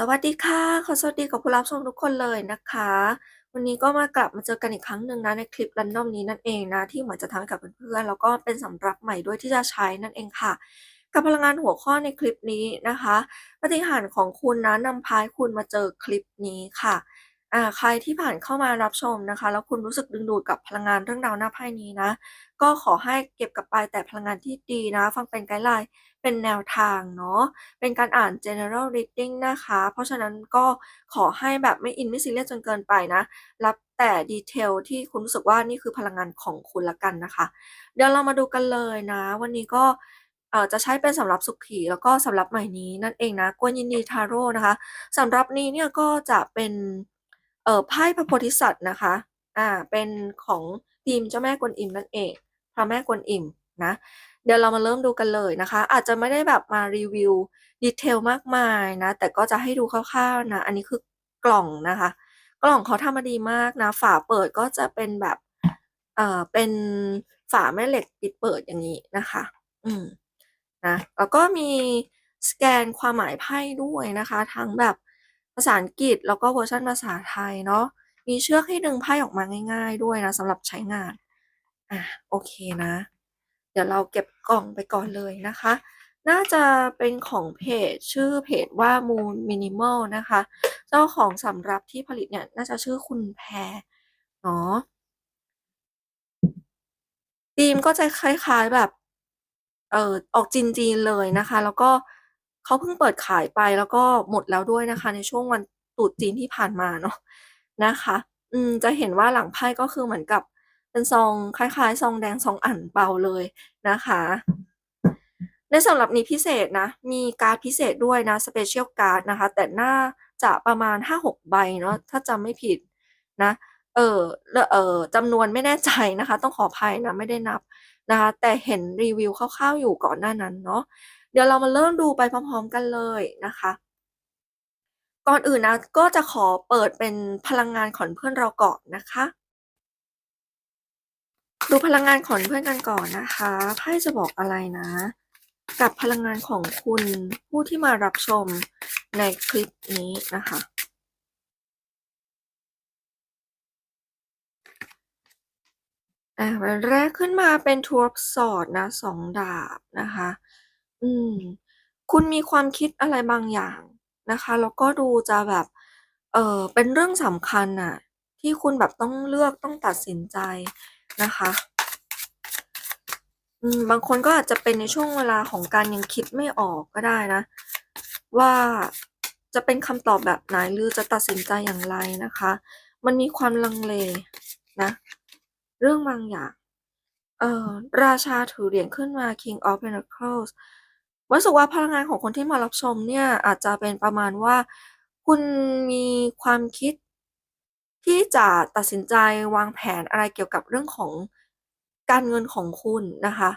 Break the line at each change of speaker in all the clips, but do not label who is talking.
สวัสดีค่ะ ขอสวัสดีกับผู้รับชมทุกคนเลยนะคะ วันนี้ก็มากลับมาเจอกันอีกครั้งหนึ่งนะในคลิปรันดอมนี้นั่นเองนะ ที่เหมือนจะทำให้กับเพื่อนๆแล้วก็เป็นสำหรับใหม่ด้วยที่จะใช้นั่นเองค่ะ กับพลังงานหัวข้อในคลิปนี้นะคะปฏิหารของคุณนะนำพายคุณมาเจอคลิปนี้ค่ะ อ่าใครที่ผ่านเข้ามารับชมนะคะ แล้วคุณรู้สึกดึงดูดกับพลังงานเรื่องราวหน้าไพ่นี้นะ ก็ขอให้เก็บกลับไปแต่พลังงานที่ดีนะ ฟังเป็นไกด์ไลน์เป็นแนวทางเนาะเป็นการอ่าน general reading นะคะ เพราะฉะนั้นก็ขอให้แบบไม่อินไม่ซีเรียสจนเกินไปนะ รับแต่ดีเทลที่คุณรู้สึกว่านี่คือพลังงานของคุณละกันนะคะ เดี๋ยวเรามาดูกันเลยนะ วันนี้ก็จะใช้เป็นสำหรับสุขีแล้วก็สำหรับใหม่นี้นั่นเองนะกวนยินดีทาโร่นะคะสำหรับนี้เนี่ยก็จะเป็น เอ่อไพ่พระโพธิสัตว์นะคะ อ่า เป็นของทีมเจ้าแม่กวนอิมนั่นเอง พระแม่กวนอิมนะ เดี๋ยวเรามาเริ่มดูกันเลยนะคะ อาจจะไม่ได้แบบมารีวิวดีเทลมากมายนะ แต่ก็จะให้ดูคร่าวๆนะ อันนี้คือกล่องนะคะ กล่องเขาทำมาดีมากนะ ฝาเปิดก็จะเป็นแบบ เอ่อ เป็นฝาแม่เหล็กปิดเปิดอย่างนี้นะคะ อืม นะ แล้วก็มีสแกนความหมายไพ่ด้วยนะคะ ทั้งแบบ ภาษาอังกฤษแล้วก็เวอร์ชันภาษาไทยเนาะมีเชือกให้ดึงไพ่ออกมาง่าย ๆ ด้วยนะสำหรับใช้งานอะโอเคนะ เดี๋ยวเราเก็บกล่องไปก่อนเลยนะคะ น่าจะเป็นของเพจชื่อเพจว่า Moon Minimal นะคะ เจ้าของสำรับที่ผลิตเนี่ยน่าจะชื่อคุณแพรเนาะธีมก็จะคล้าย ๆแบบ เออออกจีนๆเลยนะคะ แล้วก็ เขาเพิ่งเปิดขายไปแล้วก็หมดแล้วด้วยนะคะ ในช่วงวันตรุษจีนที่ผ่านมาเนาะนะคะ อืมจะเห็นว่าหลังไพ่ก็คือเหมือนกับเป็นซองคล้ายๆซองแดงซองอั่นเปาเลยนะคะ ในสำหรับนี้พิเศษนะ มีการ์ดพิเศษด้วยนะสเปเชียลการ์ดนะคะ แต่หน่าจะประมาณ 5-6 ใบเนาะถ้าจำไม่ผิดนะ เออเออจำนวนไม่แน่ใจนะคะ ต้องขออภัยนะ ไม่ได้นับนะคะ แต่เห็นรีวิวคร่าวๆอยู่ก่อนหน้านั้นเนาะ ดี๋ยวเรามาเริ่มดูไปพร้อมๆกันเลยนะคะ ก่อนอื่นนะก็จะขอเปิดเป็นพลังงานของเพื่อนเราก่อนนะคะ ดูพลังงานของเพื่อนกันก่อนนะคะไพ่จะบอกอะไรนะ กับพลังงานของคุณผู้ที่มารับชมในคลิปนี้นะคะอ่าวันแรกขึ้นมาเป็นทูบสอดนะสองดาบนะคะ อืม คุณมีความคิดอะไรบางอย่างนะคะ แล้วก็ดูจะแบบ เออเป็นเรื่องสำคัญน่ะ ที่คุณแบบต้องเลือก ต้องตัดสินใจนะคะ อืม บางคนก็อาจจะเป็นในช่วงเวลาของการยังคิดไม่ออกก็ได้นะ ว่าจะเป็นคำตอบแบบไหน หรือจะตัดสินใจอย่างไรนะคะ มันมีความลังเลนะ เรื่องบางอย่าง เอ่อ ราชาถือเหรียญขึ้นมา King of Pentacles รู้สึกว่าพลังงานของคนที่มารับชมเนี่ยอาจจะเป็นประมาณว่า คุณมีความคิดที่จะตัดสินใจวางแผนอะไรเกี่ยวกับเรื่องของการเงินของคุณนะคะ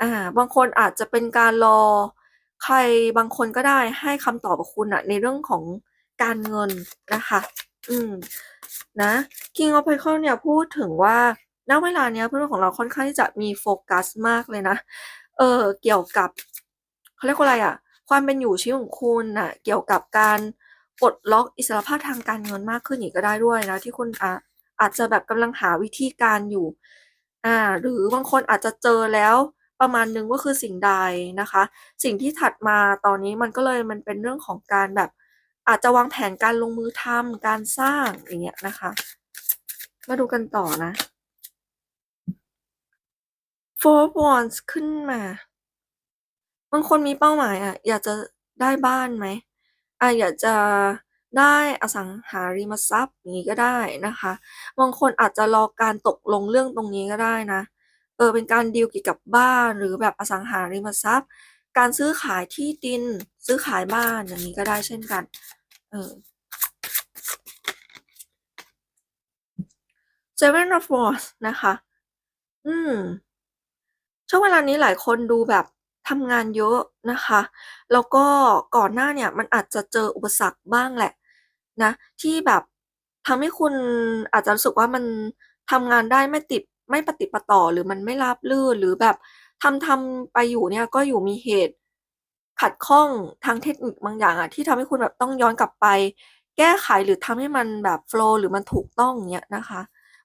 อ่าบางคนอาจจะเป็นการรอใครบางคนก็ได้ให้คำตอบกับคุณอะในเรื่องของการเงินนะคะ อืมนะ King of Pentacles เนี่ยพูดถึงว่าณเวลาเนี้ยเพื่อนของเราค่อนข้างที่จะมีโฟกัสมากเลยนะ เออเกี่ยวกับ เขาเรียกว่าอะไรอะความเป็นอยู่ชีวิตของคุณน่ะเกี่ยวกับการปลดล็อกอิสรภาพทางการเงินมากขึ้นอีกก็ได้ด้วยนะที่คุณอาอาจจะแบบกำลังหาวิธีการอยู่อ่าหรือบางคนอาจจะเจอแล้วประมาณนึงว่าคือสิ่งใดนะคะ สิ่งที่ถัดมาตอนนี้มันก็เลยมันเป็นเรื่องของการแบบอาจจะวางแผนการลงมือทำการสร้างอย่างเงี้ยนะคะ มาดูกันต่อนะ Four Wands ขึ้นมา บางคนมีเป้าหมายอะ อยากจะได้บ้านไหมอ่าอยากจะได้อสังหาริมทรัพย์อย่างงี้ก็ได้นะคะ บางคนอาจจะรอการตกลงเรื่องตรงนี้ก็ได้นะ เออเป็นการดีลเกี่ยวกับบ้านหรือแบบอสังหาริมทรัพย์ การซื้อขายที่ดินซื้อขายบ้านอย่างงี้ก็ได้เช่นกัน เออ Seven of Wands นะคะ อืม ช่วงเวลานี้หลายคนดูแบบ ทำงานเยอะนะคะ แล้วก็ก่อนหน้าเนี่ยมันอาจจะเจออุปสรรคบ้างแหละนะ ที่แบบทำให้คุณอาจจะรู้สึกว่ามันทำงานได้ไม่ติดไม่ประติดปะต่อหรือมันไม่ราบรื่นหรือแบบทำๆไปอยู่เนี่ยก็อยู่มีเหตุขัดข้องทางเทคนิคบางอย่างอะที่ทำให้คุณแบบต้องย้อนกลับไป แก้ไขหรือทำให้มันแบบโฟล์หรือมันถูกต้องเงี้ยนะคะ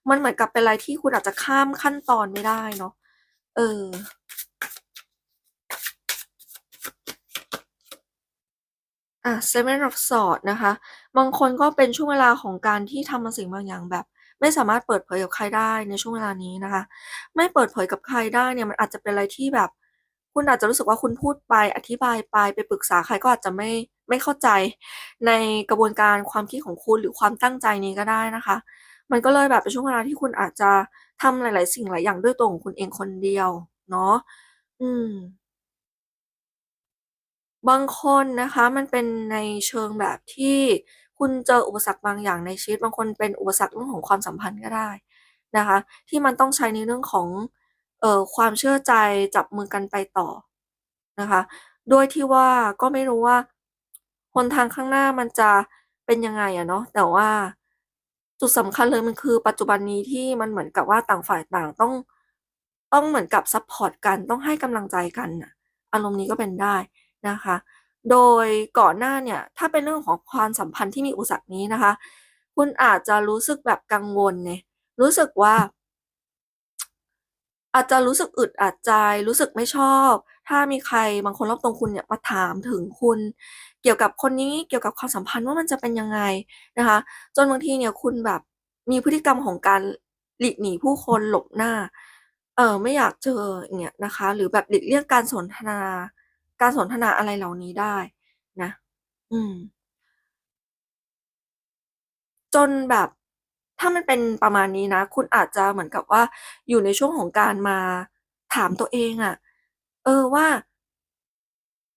มันเหมือนกับเป็นอะไรที่คุณอาจจะข้ามขั้นตอนไม่ได้เนาะเออ อะ Seven of Swords นะคะ บางคนก็เป็นช่วงเวลาของการที่ทำบางสิ่งบางอย่างแบบ ไม่สามารถเปิดเผยกับใครได้ในช่วงเวลานี้นะคะ ไม่เปิดเผยกับใครได้เนี่ยมันอาจจะเป็นอะไรที่แบบ คุณอาจจะรู้สึกว่าคุณพูดไปอธิบายไปไปปรึกษาใครก็อาจจะไม่ไม่เข้าใจในกระบวนการความคิดของคุณหรือความตั้งใจนี้ก็ได้นะคะ มันก็เลยแบบเป็นช่วงเวลาที่คุณอาจจะทำหลาย ๆ สิ่งหลายอย่างด้วยตัวของคุณเองคนเดียว เนาะอืม บางคนนะคะมันเป็นในเชิงแบบที่คุณเจออุปสรรคบางอย่างในชีวิต บางคนเป็นอุปสรรคเรื่องของความสัมพันธ์ก็ได้นะคะ ที่มันต้องใช้ในเรื่องของเอ่อความเชื่อใจจับมือกันไปต่อนะคะโดยที่ว่าก็ไม่รู้ว่าหนทางข้างหน้ามันจะเป็นยังไงอะเนาะแต่ว่าจุดสำคัญเลยมันคือปัจจุบันนี้ที่มันเหมือนกับว่าต่างฝ่ายต่างต้องต้องเหมือนกับซัปพอร์ตกันต้องให้กำลังใจกันอารมณ์นี้ก็เป็นได้ นะคะ โดยก่อนหน้าเนี่ยถ้าเป็นเรื่องของความสัมพันธ์ที่มีอุปสรรคนี้นะคะ คุณอาจจะรู้สึกแบบกังวลไงรู้สึกว่า อาจจะรู้สึกอึดอัดใจ รู้สึกไม่ชอบ ถ้ามีใครบางคนรอบตรงคุณเนี่ยมาถามถึงคุณ เกี่ยวกับคนนี้เกี่ยวกับความสัมพันธ์ว่ามันจะเป็นยังไงนะคะ จนบางทีเนี่ยคุณแบบมีพฤติกรรมของการหลีกหนีผู้คนหลบหน้า เออไม่อยากเจออย่างเงี้ยนะคะ หรือแบบหลีกเลี่ยงการสนทนา การสนทนาอะไรเหล่านี้ได้นะ อืม จนแบบถ้ามันเป็นประมาณนี้นะ คุณอาจจะเหมือนกับว่าอยู่ในช่วงของการมาถามตัวเองอะเออว่า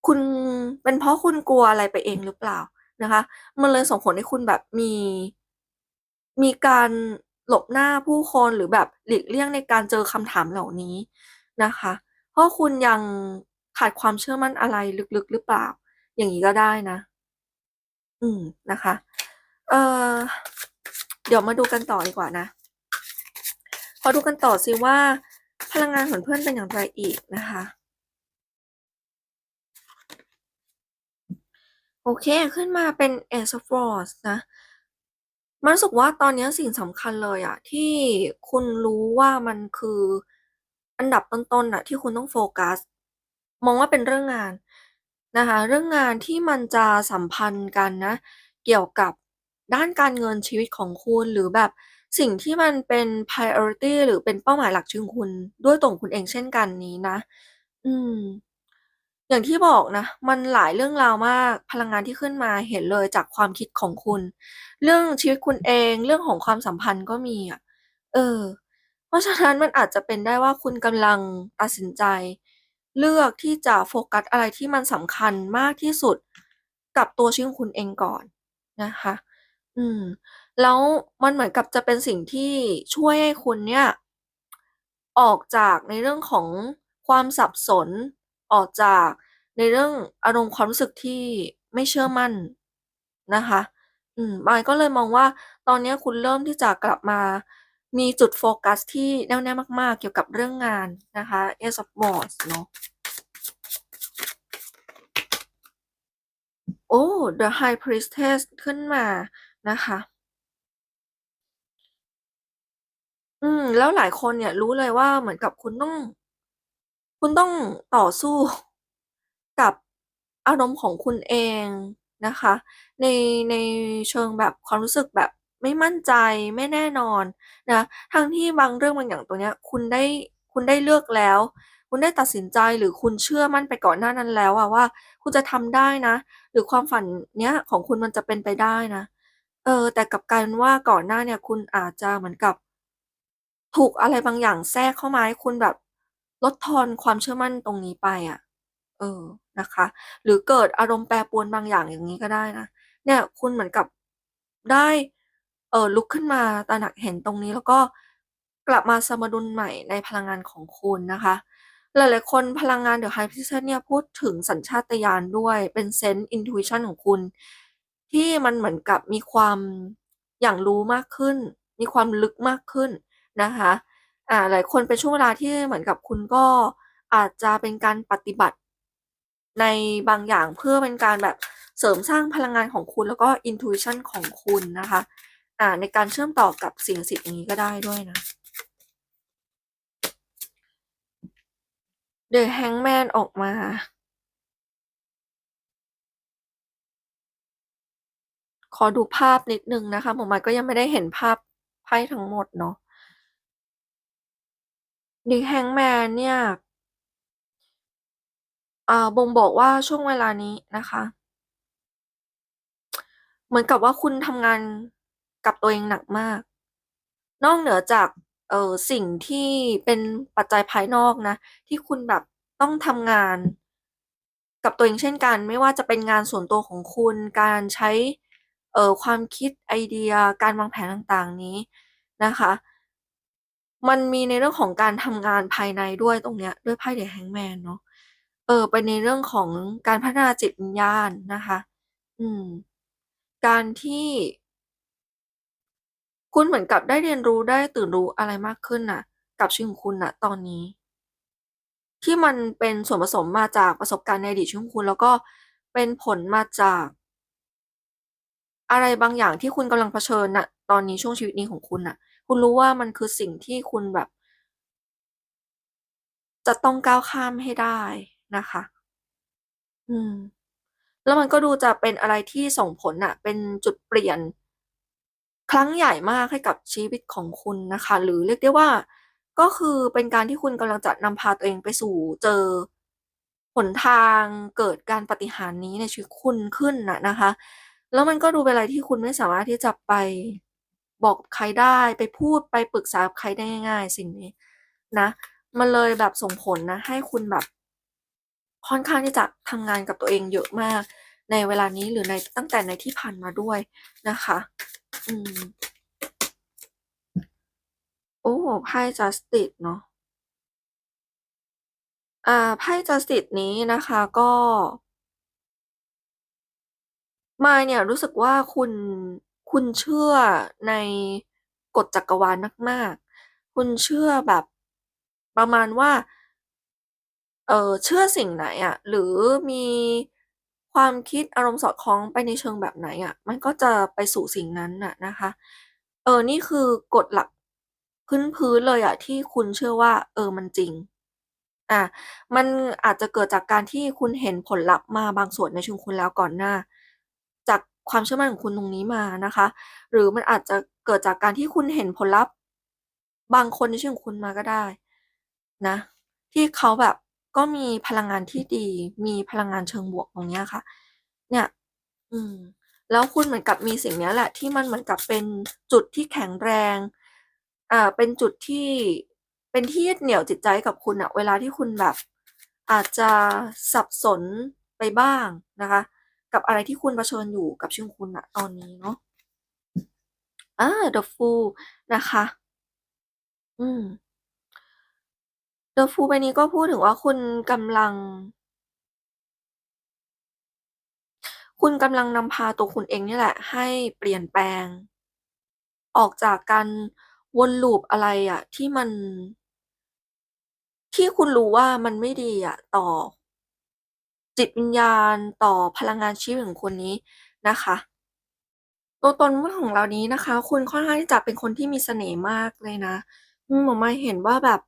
คุณเป็นเพราะคุณกลัวอะไรไปเองหรือเปล่านะคะ มันเลยส่งผลให้คุณแบบมี มีการหลบหน้าผู้คนหรือแบบหลีกเลี่ยงในการเจอคำถามเหล่านี้นะคะ เพราะคุณยัง ขาดความเชื่อมั่นอะไรลึกๆหรือเปล่า อย่างนี้ก็ได้นะ อืมนะคะ เอ่อเดี๋ยวมาดูกันต่อดีกว่านะขอดูกันต่อสิว่า พลังงานของเพื่อนเป็นอย่างไรอีกนะคะ โอเคขึ้นมาเป็น Ace of Wands นะมันรู้สึกว่าตอนนี้สิ่งสำคัญเลยอะที่คุณรู้ว่ามันคืออันดับต้นๆน่ะที่คุณต้องโฟกัส มองว่าเป็นเรื่องงานนะคะ เรื่องงานที่มันจะสัมพันธ์กันนะ เกี่ยวกับด้านการเงินชีวิตของคุณ หรือแบบสิ่งที่มันเป็น priority หรือเป็นเป้าหมายหลักชีวิตของคุณ ด้วยตัวของคุณเองเช่นกันนี้นะ อืม อย่างที่บอกนะ มันหลายเรื่องราวมาก พลังงานที่ขึ้นมาเห็นเลยจากความคิดของคุณ เรื่องชีวิตคุณเอง เรื่องของความสัมพันธ์ก็มีอะ เออ เพราะฉะนั้นมันอาจจะเป็นได้ว่าคุณกำลังตัดสินใจ เลือกที่จะโฟกัสอะไรที่มันสำคัญมากที่สุดกับตัวชีวิตของคุณเองก่อนนะคะ อืม แล้วมันเหมือนกับจะเป็นสิ่งที่ช่วยให้คุณเนี่ย ออกจากในเรื่องของความสับสน ออกจากในเรื่องอารมณ์ความรู้สึกที่ไม่เชื่อมั่นนะคะ อืมมายก็เลยมองว่าตอนนี้คุณเริ่มที่จะกลับมา มีจุดโฟกัสที่แน่วแน่มาก ๆ เกี่ยวกับเรื่องงานนะคะ Ace of Wands เนาะโอ้ The High Priestess ขึ้นมานะคะ อืม แล้วหลายคนเนี่ยรู้เลยว่าเหมือนกับคุณต้อง คุณต้องต่อสู้กับอารมณ์ของคุณเองนะคะ ในในเชิงแบบความรู้สึกแบบ ไม่มั่นใจไม่แน่นอนนะทั้งที่บางเรื่องบางอย่างตัวเนี้ยคุณได้คุณได้เลือกแล้ว คุณได้ตัดสินใจหรือคุณเชื่อมั่นไปก่อนหน้านั้นแล้วอะว่า คุณจะทำได้นะ หรือความฝันเนี้ยของคุณมันจะเป็นไปได้นะเออ แต่กับกายเป็นว่าก่อนหน้าเนี่ยคุณอาจจะเหมือนกับ ถูกอะไรบางอย่างแทรกเข้ามาให้คุณแบบลดทอนความเชื่อมั่นตรงนี้ไปอะเออ นะคะ หรือเกิดอารมณ์แปรปรวนบางอย่างอย่างงี้ก็ได้นะ เนี่ย คุณเหมือนกับได้ เอ่อ ลุกขึ้นมาตระหนักเห็นตรงนี้ แล้วก็กลับมาสมดุลใหม่ในพลังงานของคุณนะคะ หลาย ๆ คนพลังงาน The High Priestess เนี่ยพูดถึงสัญชาตญาณด้วย เป็นเซนส์ intuition ของคุณ ที่มันเหมือนกับมีความอย่างรู้มากขึ้น มีความลึกมากขึ้นนะคะ อ่า หลายคนเป็นช่วงเวลาที่เหมือนกับคุณก็อาจจะเป็นการปฏิบัติในบางอย่างเพื่อเป็นการแบบเสริมสร้างพลังงานของคุณแล้วก็ intuition ของคุณนะคะ อ่าในการเชื่อมต่อกับสิ่งสิทธิ์อย่างนี้ก็ได้ด้วยนะ The Hangman ออกมาขอดูภาพนิดนึงนะคะหมวกไม้ก็ยังไม่ได้เห็นภาพไพ่ทั้งหมดเนาะ The Hangman เนี่ยอ่าบ่งบอกว่าช่วงเวลานี้นะคะ เหมือนกับว่าคุณทำงาน กับตัวเองหนักมาก นอกเหนือจากเออสิ่งที่เป็นปัจจัยภายนอกนะ ที่คุณแบบต้องทำงาน กับตัวเองเช่นกัน ไม่ว่าจะเป็นงานส่วนตัวของคุณ การใช้เออความคิดไอเดีย การวางแผนต่างๆนี้นะคะ มันมีในเรื่องของการทำงานภายในด้วยตรงเนี้ยด้วยไพ่ The Hangman เนาะเออเป็นในเรื่องของการพัฒนาจิตวิญญาณนะคะ อืม การที่ คุณเหมือนกับได้เรียนรู้ได้ตื่นรู้อะไรมากขึ้นน่ะ กับชีวิตของคุณ ณ ตอนนี้ ที่มันเป็นส่วนผสมมาจากประสบการณ์ในอดีตชีวิตของคุณ แล้วก็เป็นผลมาจาก อะไรบางอย่างที่คุณกำลังเผชิญ ณ ตอนนี้ช่วงชีวิตนี้ของคุณน่ะ คุณรู้ว่ามันคือสิ่งที่คุณแบบ จะต้องก้าวข้ามให้ได้นะคะ อืม แล้วมันก็ดูจะเป็นอะไรที่ส่งผลน่ะ เป็นจุดเปลี่ยน ครั้งใหญ่มากให้กับชีวิตของคุณนะคะ หรือเรียกได้ว่า ก็คือเป็นการที่คุณกำลังจะนำพาตัวเองไปสู่เจอหนทางเกิดการปฏิหารนี้ในชีวิตคุณขึ้นนะนะคะ แล้วมันก็ดูเป็นอะไรที่คุณไม่สามารถที่จะไปบอกใครได้ไปพูดไปปรึกษาใครได้ง่าย ๆ สิ่งนี้นะ มันเลยแบบส่งผลนะ ให้คุณแบบ ค่อนข้างที่จะทำงานกับตัวเองเยอะมาก ในเวลานี้หรือในตั้งแต่ในที่ผ่านมาด้วยนะคะ อืม โอ้ไพ่ Justice เนาะอ่าไพ่ Justice นี้นะคะก็ มาเนี่ยรู้สึกว่าคุณคุณเชื่อในกฎจักรวาลมาก ๆ คุณเชื่อแบบประมาณว่า เออเชื่อสิ่งไหนอะหรือมี ความคิดอารมณ์สอดคล้องไปในเชิงแบบไหนอะมันก็จะไปสู่สิ่งนั้นน่ะนะคะ เออ นี่คือกฎหลักพื้นๆเลยอะที่คุณเชื่อว่า เออ มันจริงอามันอาจจะเกิดจากการที่คุณเห็นผลลัพธ์มาบางส่วนในชีวิตคุณแล้วก่อนหน้า จากความเชื่อมั่นของคุณตรงนี้มานะคะ หรือมันอาจจะเกิดจากการที่คุณเห็นผลลัพธ์ บางคนในชีวิตของคุณมาก็ได้ นะ ที่เขาแบบ ก็มีพลังงานที่ดี มีพลังงานเชิงบวกตรงเนี้ยค่ะ เนี่ย อืม แล้วคุณเหมือนกับมีสิ่งเนี้ยแหละ ที่มันเหมือนกับเป็นจุดที่แข็งแรง อ่า เป็นจุดที่เป็นที่ยึดเหนี่ยวจิตใจกับคุณน่ะเวลาที่คุณแบบ อาจจะสับสนไปบ้างนะคะ กับอะไรที่คุณเผชิญอยู่กับชีวิตขอคุณณตอนนี้เนาะอ่า The Fool นะคะ อืม The Fool ใบนี้ก็พูดถึงว่าคุณกำลัง คุณกำลังนำพาตัวคุณเองนี่แหละ ให้เปลี่ยนแปลง ออกจากการวน loop อะไรอะที่มัน ที่คุณรู้ว่ามันไม่ดีอะต่อ จิตวิญญาณต่อพลังงานชีวิตของคุณนี้นะคะตัวตนของเรานี้นะคะ คุณค่อนข้างที่จะเป็นคนที่มีเสน่ห์มากเลยนะมหมวกไม้เห็นว่าแบบ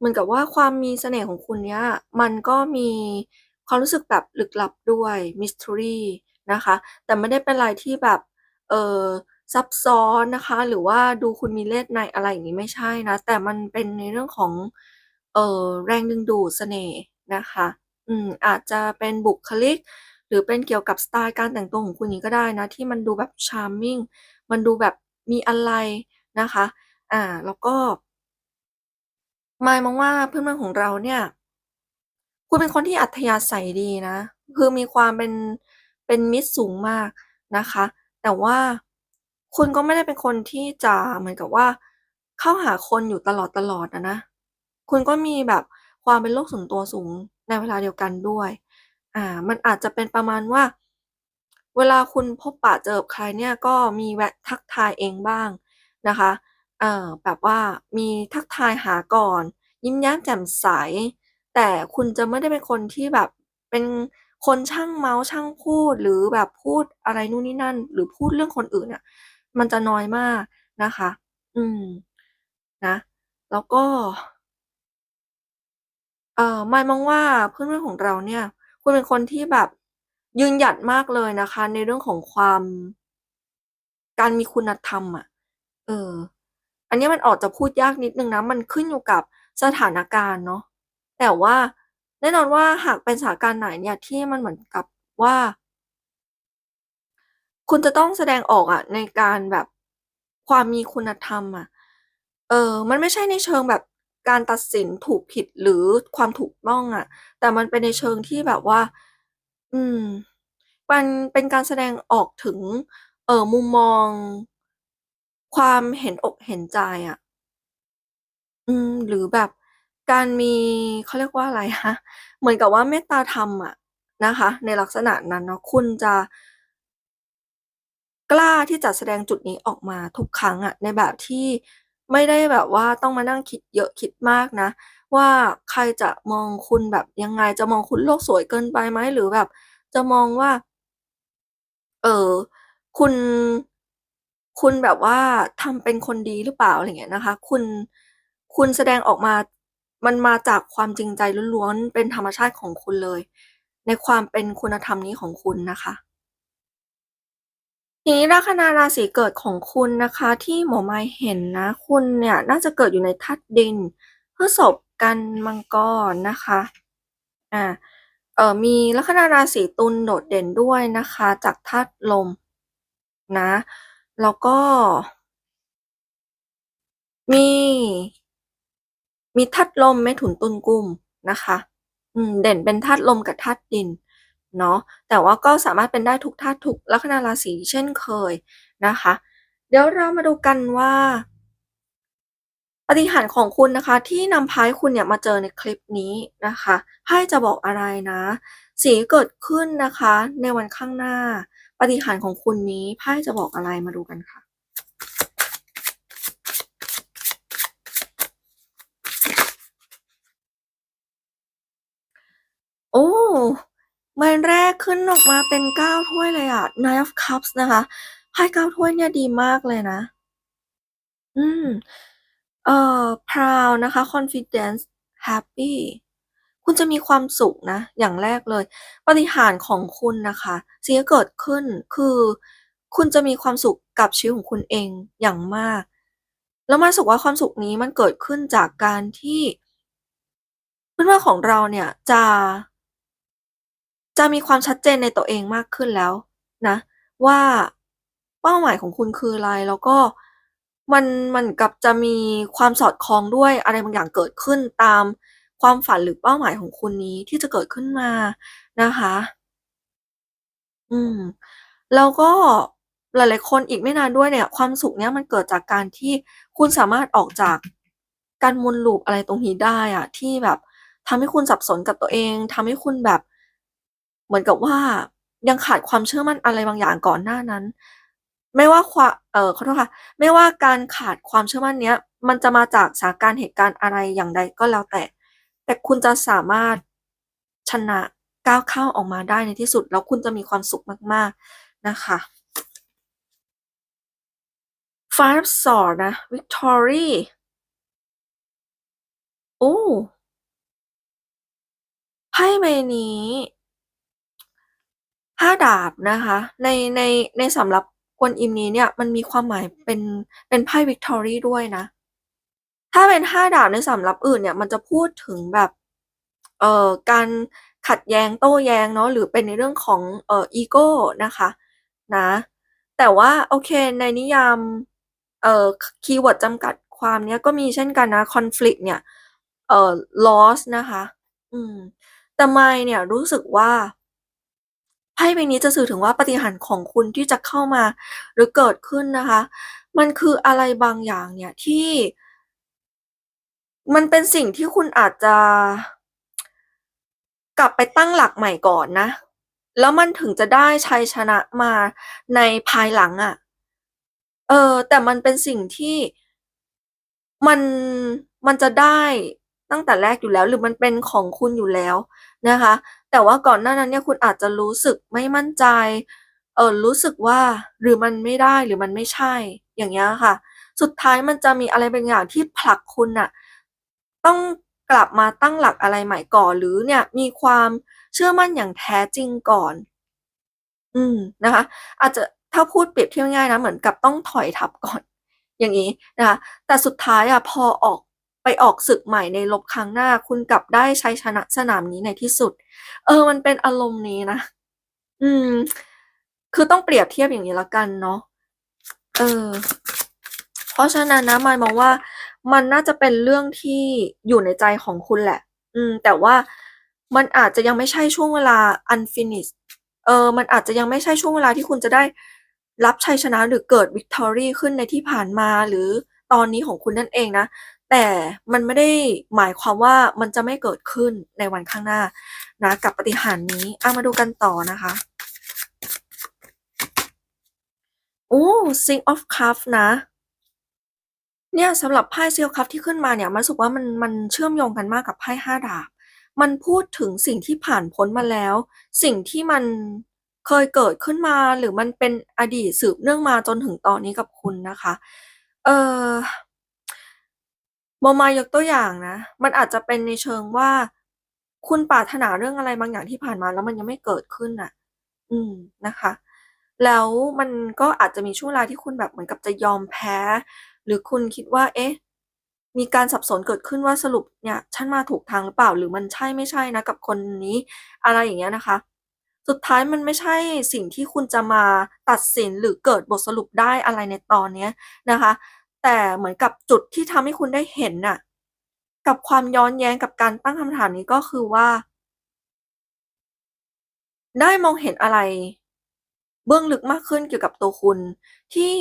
เหมือนกับว่าความมีเสน่ห์ของคุณเนี้ย มันก็มีความรู้สึกแบบลึกลับด้วย mystery นะคะ แต่ไม่ได้เป็นอะไรที่แบบเออซับซ้อนนะคะ หรือว่าดูคุณมีเล่ห์ในอะไรอย่างงี้ไม่ใช่นะ แต่มันเป็นในเรื่องของเออแรงดึงดูดเสน่ห์นะคะ อืมอาจจะเป็นบุคลิก หรือเป็นเกี่ยวกับสไตล์การแต่งตัวของคุณงี้ก็ได้นะ ที่มันดูแบบ charming มันดูแบบมีอะไรนะคะ อ่า แล้วก็ มายมองว่าเพื่อนๆของเราเนี่ย คุณเป็นคนที่อัธยาศัยดีนะ คือมีความเป็น เป็นมิตรสูงมากนะคะ แต่ว่าคุณก็ไม่ได้เป็นคนที่จะเหมือนกับว่า เข้าหาคนอยู่ตลอดๆอดนะนะ คุณก็มีแบบความเป็นโลกส่วนตัวสูงในเวลาเดียวกันด้วย อ่า มันอาจจะเป็นประมาณว่า เวลาคุณพบปะเจอใครเนี่ยก็มีแวะทักทายเองบ้างนะคะ เอ่อแบบว่ามีทักทายหาก่อน ยิ้มแย้มแจ่มใส แต่คุณจะไม่ได้เป็นคนที่แบบเป็นคนช่างเมาส์ ช่างพูด หรือแบบพูดอะไรนู่นนี่นั่น หรือพูดเรื่องคนอื่นอะมันจะน้อยมากนะคะ อืม นะ แล้วก็ เอ่อ มายมองว่าเพื่อนๆของเราเนี่ย คุณเป็นคนที่แบบยืนหยัดมากเลยนะคะ ในเรื่องของความ การมีคุณธรรมอะ เออ อันนี้มันออกจะพูดยากนิดนึงนะมันขึ้นอยู่กับสถานการณ์เนาะแต่ว่าแน่นอนว่าหากเป็นสถานการณ์ไหนเนี่ยที่มันเหมือนกับว่า คุณจะต้องแสดงออกอะในการแบบความมีคุณธรรมอะเออมันไม่ใช่ในเชิงแบบการตัดสินถูกผิดหรือความถูกต้องอะแต่มันเป็นในเชิงที่แบบว่า อืม มันเป็นการแสดงออกถึง เออมุมมอง ความเห็นอกเห็นใจอะ อืม หรือแบบการมี เขาเรียกว่าอะไรคะ เหมือนกับว่าเมตตาธรรมอะนะคะ ในลักษณะนั้นเนาะ คุณจะ กล้าที่จะแสดงจุดนี้ออกมาทุกครั้งอะ ในแบบที่ไม่ได้แบบว่าต้องมานั่งคิดเยอะคิดมากนะว่า ใครจะมองคุณแบบยังไง จะมองคุณโลกสวยเกินไปไหม หรือแบบจะมองว่า เอ่อ คุณ คุณแบบว่าทำเป็นคนดีหรือเปล่า อะไรเงี้ยนะคะ คุณ คุณแสดงออกมา มันมาจากความจริงใจล้วน ๆ เป็นธรรมชาติของคุณเลย ในความเป็นคุณธรรมนี้ของคุณนะคะ ทีนี้ลัคนาราศีเกิดของคุณนะคะ ที่หมอไม้เห็นนะ คุณเนี่ยน่าจะเกิดอยู่ในธาตุดินพฤษภกันมังกรนะคะ อ่า เอ่อ มีลัคนาราศีตุลโดดเด่นด้วยนะคะ จากธาตุลมนะ แล้วก็ มี มีธาตุลมเมถุนตุลกุมนะคะอืมเด่นเป็นธาตุลมกับธาตุดินเนาะแต่ว่าก็สามารถเป็นได้ทุกธาตุทุกลัคนาราศีเช่นเคยนะคะ เดี๋ยวเรามาดูกันว่าปฏิหารของคุณนะคะ ที่นำพาให้คุณเนี่ยมาเจอในคลิปนี้นะคะไพ่จะบอกอะไรนะ สีเกิดขึ้นนะคะ ในวันข้างหน้า ปฏิหารของคุณนี้ไพ่จะบอกอะไรมาดูกันค่ะ โอ้ใบแรกขึ้นออกมาเป็น9ถ้วยเลยอะ Nine of Cups นะคะไพ่9ถ้วยเนี่ยดีมากเลยนะ อืม เอ่อ Proud นะคะ Confidence Happy คุณจะมีความสุขนะ อย่างแรกเลยปฏิหารของคุณนะคะสิ่งที่เกิดขึ้นคือคุณจะมีความสุขกับชีวิตของคุณเองอย่างมาก แล้วมาสึกว่าความสุขนี้มันเกิดขึ้นจากการที่เพื่อนๆของเราเนี่ยจะ จะมีความชัดเจนในตัวเองมากขึ้นแล้วนะ ว่าเป้าหมายของคุณคืออะไรแล้วก็มันมันเหมือนกับจะมีความสอดคล้องด้วยอะไรบางอย่างเกิดขึ้นตาม ความฝันหรือเป้าหมายของคุณนี้ที่จะเกิดขึ้นมานะคะ อืม แล้วก็หลายๆคนอีกไม่นานด้วยเนี่ย ความสุขเนี้ยมันเกิดจากการที่คุณสามารถออกจากการวนลูปอะไรตรงนี้ได้อะที่แบบทำให้คุณสับสนกับตัวเองทำให้คุณแบบ เหมือนกับว่ายังขาดความเชื่อมั่นอะไรบางอย่างก่อนหน้านั้น ไม่ว่าความเออขอโทษค่ะ ไม่ว่าการขาดความเชื่อมั่นเนี้ย มันจะมาจากสถานการณ์เหตุการณ์อะไรอย่างใดก็แล้วแต่ แต่คุณจะสามารถชนะก้าวข้าวออกมาได้ในที่สุด แล้วคุณจะมีความสุขมาก ๆ นะคะ Five s o r นะ Victory โอ้!ไพ่ใบนี้ห้าดาบนะคะ ในในในสำหรับกวนอิมนี้เนี่ย มันมีความหมายเป็นเป็นไพ่ Victory ด้วยนะ ถ้าเป็นห้าดาบในสำรับอื่นเนี่ยมันจะพูดถึงแบบเอ่อการขัดแย้งโต้แย้งเนาะหรือเป็นในเรื่องของเอ่ออีโก้นะคะนะแต่ว่าโอเคในนิยามเอ่อคีย์เวิร์ดจำกัดความเนี้ยก็มีเช่นกันนะ conflict เนี่ยเอ่อ loss นะคะอืมแต่ไมายเนี่ยรู้สึกว่าไพ่ใบนี้จะสื่อถึงว่าปฏิหารของคุณที่จะเข้ามาหรือเกิดขึ้นนะคะ มันคืออะไรบางอย่างเนี่ยที่ มันเป็นสิ่งที่คุณอาจจะ กลับไปตั้งหลักใหม่ก่อนนะ แล้วมันถึงจะได้ชัยชนะมาในภายหลังอะเออ แต่มันเป็นสิ่งที่มันมันจะได้ตั้งแต่แรกอยู่แล้ว หรือมันเป็นของคุณอยู่แล้วนะคะ แต่ว่าก่อนหน้านั้นเนี่ยคุณอาจจะรู้สึกไม่มั่นใจ เออรู้สึกว่าหรือมันไม่ได้หรือมันไม่ใช่ อย่างเงี้ยค่ะ สุดท้ายมันจะมีอะไรบางอย่างที่ผลักคุณน่ะ ต้องกลับมาตั้งหลักอะไรใหม่ก่อน หรือเนี่ยมีความเชื่อมั่นอย่างแท้จริงก่อน อืมนะคะ อาจจะถ้าพูดเปรียบเทียบง่ายนะเหมือนกับต้องถอยทัพก่อน อย่างงี้นะคะแต่สุดท้ายอะพอออกไปออกศึกใหม่ในรบครั้งหน้า คุณกลับได้ชัยชนะสนามนี้ในที่สุด เออ มันเป็นอารมณ์นี้นะ อืม คือต้องเปรียบเทียบอย่างงี้ล้วกันเนาะเออ เพราะฉะนั้นนะมายมองว่า มันน่าจะเป็นเรื่องที่อยู่ในใจของคุณแหละ อืม แต่ว่ามันอาจจะยังไม่ใช่ช่วงเวลา unfinished เออ มันอาจจะยังไม่ใช่ช่วงเวลาที่คุณจะได้รับชัยชนะหรือเกิด victory ขึ้นในที่ผ่านมาหรือตอนนี้ของคุณนั่นเองนะ แต่มันไม่ได้หมายความว่ามันจะไม่เกิดขึ้นในวันข้างหน้านะกับปฏิหารนี้อามาดูกันต่อนะคะโอ้ Six of cup นะ เนี่ยสำหรับไพ่ Six of Cups ที่ขึ้นมาเนี่ยมันรู้สึกว่ามันมันเชื่อมโยงกันมากกับไพ่ห้าดาบ มันพูดถึงสิ่งที่ผ่านพ้นมาแล้ว สิ่งที่มันเคยเกิดขึ้นมาหรือมันเป็นอดีตสืบเนื่องมาจนถึงตอนนี้กับคุณนะคะ เอ่อมมายกตัวอย่างนะ มันอาจจะเป็นในเชิงว่า คุณปรารถนาเรื่องอะไรบางอย่างที่ผ่านมาแล้วมันยังไม่เกิดขึ้นน่ะ อืมนะคะ แล้วมันก็อาจจะมีช่วงเวลาที่คุณแบบเหมือนกับจะยอมแพ้ หรือคุณคิดว่า เอ๊ะ มีการสับสนเกิดขึ้นว่าสรุปเนี่ยฉันมาถูกทางหรือเปล่า หรือมันใช่ไม่ใช่นะกับคนนี้ อะไรอย่างเงี้ยนะคะ สุดท้ายมันไม่ใช่สิ่งที่คุณจะมาตัดสินหรือเกิดบทสรุปได้อะไรในตอนเนี้ยนะคะ แต่เหมือนกับจุดที่ทำให้คุณได้เห็นน่ะ กับความย้อนแย้งกับการตั้งคำถามนี้ก็คือว่า ได้มองเห็นอะไร เบื้องลึกมากขึ้นเกี่ยวกับตัวคุณที่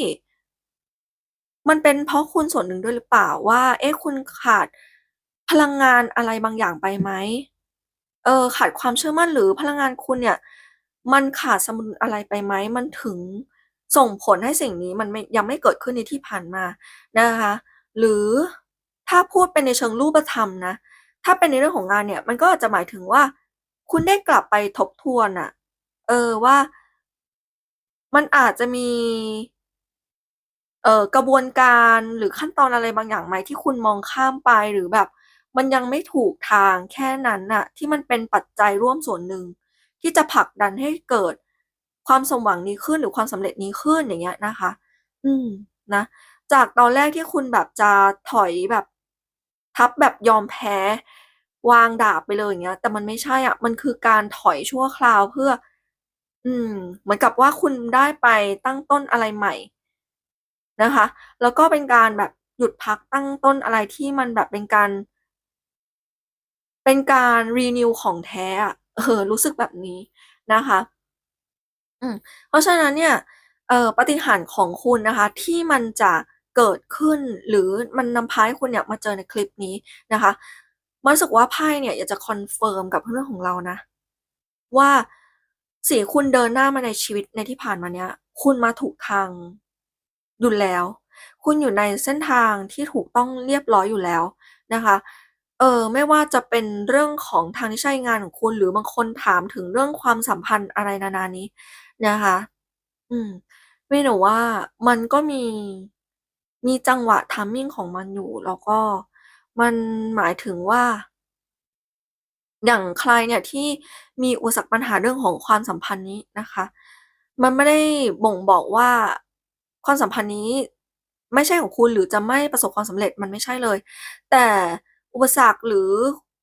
มันเป็นเพราะคุณส่วนหนึ่งด้วยหรือเปล่าว่า เอ๊ะคุณขาดพลังงานอะไรบางอย่างไปไหม?เออขาดความเชื่อมั่นหรือพลังงานคุณเนี่ย มันขาดสมดุลอะไรไปไหม?มันถึงส่งผลให้สิ่งนี้มันไม่ยังไม่เกิดขึ้นในที่ผ่านมานะคะ หรือถ้าพูดเป็นในเชิงรูปธรรมนะถ้าเป็นในเรื่องของงานเนี่ยมันก็อาจจะหมายถึงว่า คุณได้กลับไปทบทวนน่ะเออว่า มันอาจจะมี เอ่อ กระบวนการหรือขั้นตอนอะไรบางอย่างไหม ที่คุณมองข้ามไป หรือแบบมันยังไม่ถูกทางแค่นั้นน่ะ ที่มันเป็นปัจจัยร่วมส่วนหนึ่ง ที่จะผลักดันให้เกิดความสมหวังนี้ขึ้น หรือความสำเร็จนี้ขึ้น อย่างเงี้ยนะคะ อืม นะ จากตอนแรกที่คุณแบบจะถอยแบบ ทัพแบบยอมแพ้ วางดาบไปเลย อย่างเงี้ย แต่มันไม่ใช่อะ มันคือการถอยชั่วคราวเพื่อ อืม เหมือนกับว่าคุณได้ไปตั้งต้นอะไรใหม่ นะคะ แล้วก็เป็นการแบบหยุดพักตั้งต้นอะไรที่มันแบบเป็นการ เป็นการ renew ของแท้อะเออรู้สึกแบบนี้นะคะ อืมเพราะฉะนั้นเนี่ยเออปฏิหารของคุณนะคะ ที่มันจะเกิดขึ้นหรือมันนำพาให้คุณเนี่ยมาเจอในคลิปนี้นะคะมันรู้สึกว่าไพ่เนี่ยอยากจะคอนเฟิร์มกับเพื่อนของเรานะ ว่าสิ่งคุณเดินหน้ามาในชีวิตในที่ผ่านมาเนี้ย คุณมาถูกทาง อยู่แล้ว คุณอยู่ในเส้นทางที่ถูกต้องเรียบร้อยอยู่แล้วนะคะ เออไม่ว่าจะเป็นเรื่องของทางที่ใช่งานของคุณหรือบางคนถามถึงเรื่องความสัมพันธ์อะไรนาๆนี้นะคะ อืมเพียงแต่ว่ามันก็มีมีจังหวะ timing ของมันอยู่แล้วก็มันหมายถึงว่า อย่างใครเนี่ยที่มีอุปสรรคปัญหาเรื่องของความสัมพันธ์นี้นะคะ มันไม่ได้บ่งบอกว่า ความสัมพันธ์นี้ไม่ใช่ของคุณหรือจะไม่ประสบความสำเร็จมันไม่ใช่เลย แต่อุปสรรคหรือ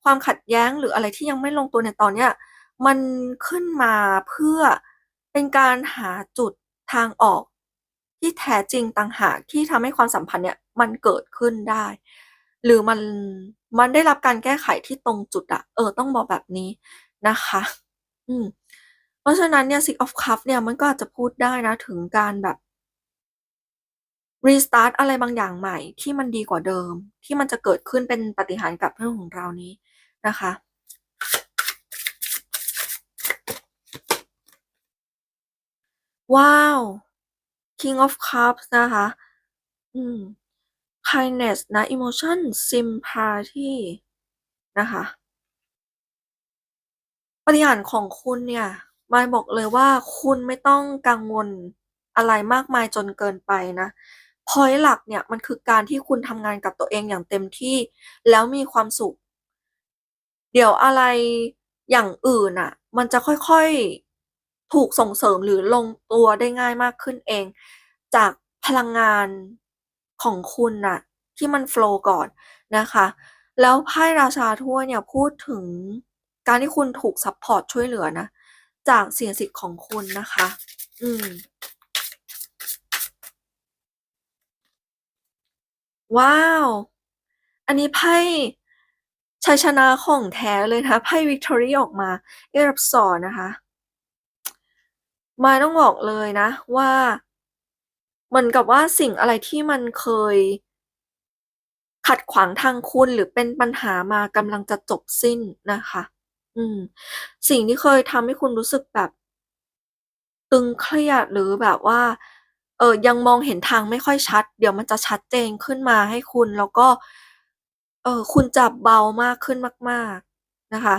ความขัดแย้งหรืออะไรที่ยังไม่ลงตัวในตอนเนี้ยมันขึ้นมาเพื่อเป็นการหาจุดทางออก ที่แท้จริงต่างหากที่ทำให้ความสัมพันธ์เนี่ยมันเกิดขึ้นได้ หรือมันมันได้รับการแก้ไขที่ตรงจุดอะเออต้องบอกแบบนี้นะคะ อืม เพราะฉะนั้นเนี่ย Six of Cups เนี่ยมันก็อาจจะพูดได้นะถึงการแบบ รีสตาร์ตอะไรบางอย่างใหม่ที่มันดีกว่าเดิม ที่มันจะเกิดขึ้นเป็นปฏิหารกับเรื่องของเรานี้นะคะ ว้าว King of Cups นะคะ อืม Kindness นะ Emotion Sympathy นะคะ ปฏิหารของคุณเนี่ยมายบอกเลยว่าคุณไม่ต้องกังวลอะไรมากมายจนเกินไปนะ พอยต์หลักเนี่ยมันคือการที่คุณทำงานกับตัวเองอย่างเต็มที่แล้วมีความสุข เดี๋ยวอะไรอย่างอื่นน่ะ มันจะค่อยๆถูกส่งเสริมหรือลงตัวได้ง่ายมากขึ้นเอง จากพลังงานของคุณน่ะ ที่มันโฟล์ก่อนนะคะ แล้วไพ่ราชาถ้วเนี่ยพูดถึงการที่คุณถูกซัปพอร์ตช่วยเหลือนะ จากเสิ่งสิทธิ์ของคุณนะคะ อืม ว้าว อันนี้ไพ่ชัยชนะของแท้เลยนะไพ่ Victory ออกมา Eight of Swords นะคะ มายต้องบอกเลยนะ ว่า เหมือนกับว่าสิ่งอะไรที่มันเคย ขัดขวางทางคุณหรือเป็นปัญหามากำลังจะจบสิ้นนะคะ อืม สิ่งที่เคยทำให้คุณรู้สึกแบบ ตึงเครียดหรือแบบว่า เอ่อ ยังมองเห็นทางไม่ค่อยชัด เดี๋ยวมันจะชัดเจนขึ้นมาให้คุณ แล้วก็ เอ่อ คุณจะเบามากขึ้นมาก ๆ นะคะ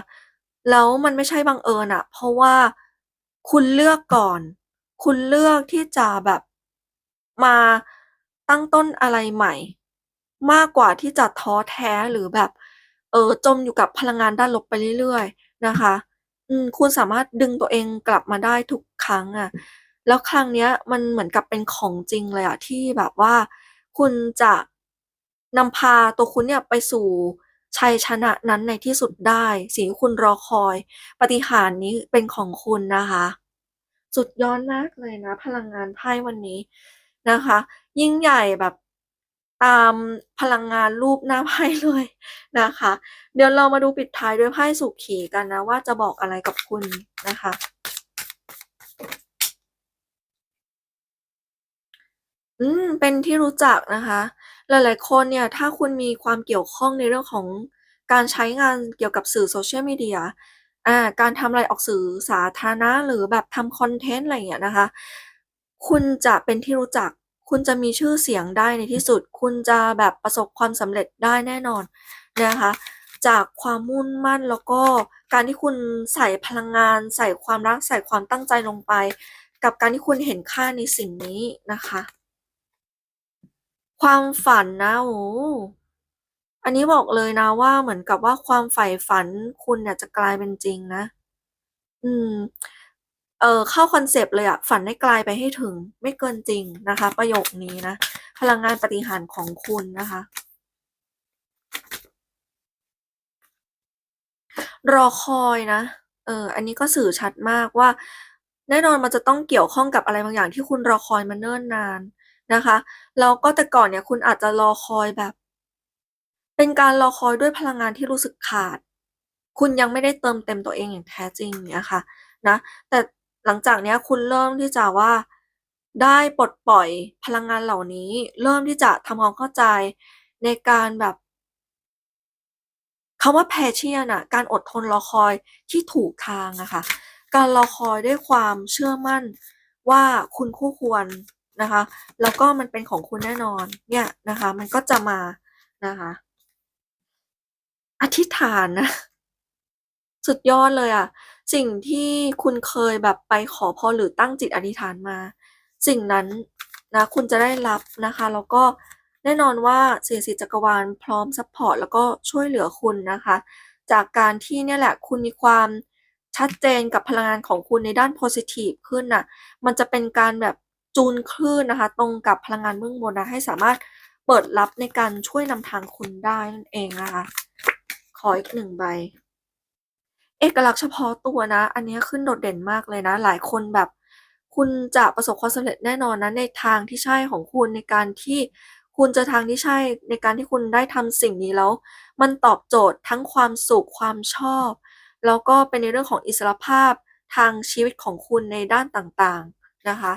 แล้วมันไม่ใช่บังเอิญอะ เพราะว่าคุณเลือกก่อน คุณเลือกที่จะแบบมาตั้งต้นอะไรใหม่ มากกว่าที่จะท้อแท้ หรือแบบ เอ่อ จมอยู่กับพลังงานด้านลบไปเรื่อย ๆ นะคะ อืม คุณสามารถดึงตัวเองกลับมาได้ทุกครั้งอะ แล้วครั้งเนี้ยมันเหมือนกับเป็นของจริงเลยอะที่แบบว่า คุณจะนำพาตัวคุณเนี่ยไปสู่ชัยชนะนั้นในที่สุดได้ สิ่งที่คุณรอคอย ปฏิหารนี้เป็นของคุณนะคะ สุดยอดมากเลยนะ พลังงานไพ่วันนี้นะคะ ยิ่งใหญ่แบบตามพลังงานรูปหน้าไพ่เลยนะคะ เดี๋ยวเรามาดูปิดท้ายด้วยไพ่สุขีกันนะ ว่าจะบอกอะไรกับคุณนะคะ อืม เป็นที่รู้จักนะคะ หลาย ๆ คนเนี่ย ถ้าคุณมีความเกี่ยวข้องในเรื่องของการใช้งานเกี่ยวกับสื่อ Social Media อ่า การทำอะไรออกสื่อสาธารณะ หรือแบบทำคอนเทนต์ อะไรอย่างเงี้ยนะคะ คุณจะเป็นที่รู้จัก คุณจะมีชื่อเสียงได้ในที่สุด คุณจะแบบประสบความสำเร็จได้แน่นอนนะคะ จากความมุ่งมั่น แล้วก็การที่คุณใส่พลังงาน ใส่ความรัก ใส่ความตั้งใจลงไป กับการที่คุณเห็นค่าในสิ่งนี้นะคะ ความฝันนะโอ้อันนี้บอกเลยนะว่าเหมือนกับว่าความใฝ่ฝันคุณเนี่ยจะกลายเป็นจริงนะ อืม เออเข้าคอนเซปต์เลยอะฝันให้ไกลไปให้ถึง ไม่เกินจริงนะคะ ประโยคนี้นะ พลังงานปฏิหารของคุณนะคะ รอคอยนะ เออ อันนี้ก็สื่อชัดมากว่า แน่นอนมันจะต้องเกี่ยวข้องกับอะไรบางอย่างที่คุณรอคอยมาเนิ่นนาน นะคะแล้วก็แต่ก่อนเนี่ยคุณอาจจะรอคอยแบบ เป็นการรอคอยด้วยพลังงานที่รู้สึกขาด คุณยังไม่ได้เติมเต็มตัวเองอย่างแท้จริงเงี้ยค่ะนะแต่หลังจากเนี้ยคุณเริ่มที่จะว่าได้ปลดปล่อยพลังงานเหล่านี้ เริ่มที่จะทำความเข้าใจในการแบบคำว่า Patience น่ะการอดทนรอคอยที่ถูกทางอะค่ะการรอคอยด้วยความเชื่อมั่นว่าคุณคู่ควร นะคะ แล้วก็มันเป็นของคุณแน่นอน เนี่ยนะคะ มันก็จะมานะคะ อธิษฐานนะ สุดยอดเลยอะสิ่งที่คุณเคยแบบไปขอพรหรือตั้งจิตอธิษฐานมา สิ่งนั้นนะคุณจะได้รับนะคะ แล้วก็แน่นอนว่าสิ่งศักดิ์สิจักรวาลพร้อมซัปพอร์ตแล้วก็ช่วยเหลือคุณนะคะ จากการที่เนี่ยแหละคุณมีความชัดเจนกับพลังงานของคุณในด้านโพซิทิฟขึ้นน่ะ มันจะเป็นการแบบ จูนคลื่นนะคะ ตรงกับพลังงานเบื้องบนนะให้สามารถเปิดรับในการช่วยนำทางคุณได้นั่นเองนะคะ ขออีก1ใบ เอกลักษณ์เฉพาะตัวนะ อันนี้ขึ้นโดดเด่นมากเลยนะ หลายคนแบบคุณจะประสบความสำเร็จแน่นอนนะในทางที่ใช่ของคุณในการที่คุณจอทางที่ใช่ในการที่คุณได้ทำสิ่งนี้แล้ว มันตอบโจทย์ทั้งความสุขความชอบ แล้วก็เป็นในเรื่องของอิสรภาพทางชีวิตของคุณในด้านต่างๆนะคะ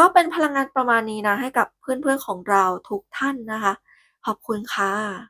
ก็เป็นพลังงานประมาณนี้นะ ให้กับเพื่อนๆของเราทุกท่านนะคะ ขอบคุณค่ะ